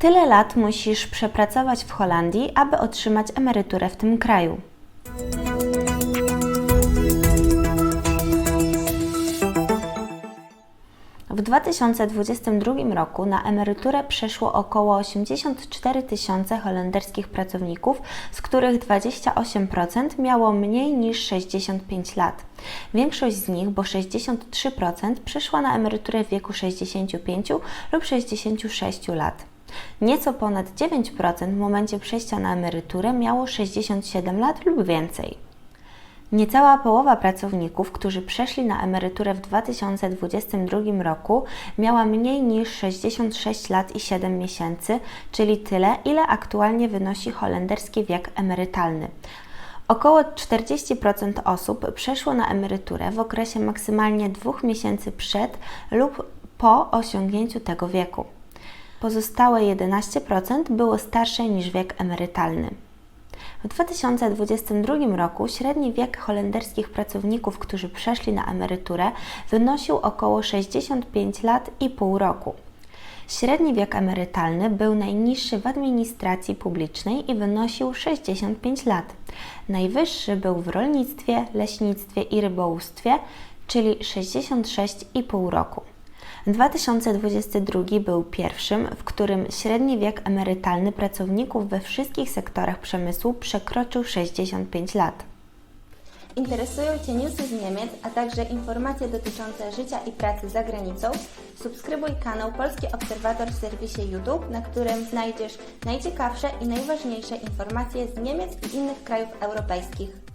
Tyle lat musisz przepracować w Holandii, aby otrzymać emeryturę w tym kraju. W 2022 roku na emeryturę przeszło około 84 tysiące holenderskich pracowników, z których 28% miało mniej niż 65 lat. Większość z nich, bo 63%, przeszła na emeryturę w wieku 65 lub 66 lat. Nieco ponad 9% w momencie przejścia na emeryturę miało 67 lat lub więcej. Niecała połowa pracowników, którzy przeszli na emeryturę w 2022 roku, miała mniej niż 66 lat i 7 miesięcy, czyli tyle, ile aktualnie wynosi holenderski wiek emerytalny. Około 40% osób przeszło na emeryturę w okresie maksymalnie dwóch miesięcy przed lub po osiągnięciu tego wieku. Pozostałe 11% było starsze niż wiek emerytalny. W 2022 roku średni wiek holenderskich pracowników, którzy przeszli na emeryturę, wynosił około 65 lat i pół roku. Średni wiek emerytalny był najniższy w administracji publicznej i wynosił 65 lat. Najwyższy był w rolnictwie, leśnictwie i rybołówstwie, czyli 66,5 roku. 2022 był pierwszym, w którym średni wiek emerytalny pracowników we wszystkich sektorach przemysłu przekroczył 65 lat. Interesują Cię newsy z Niemiec, a także informacje dotyczące życia i pracy za granicą? Subskrybuj kanał Polski Obserwator w serwisie YouTube, na którym znajdziesz najciekawsze i najważniejsze informacje z Niemiec i innych krajów europejskich.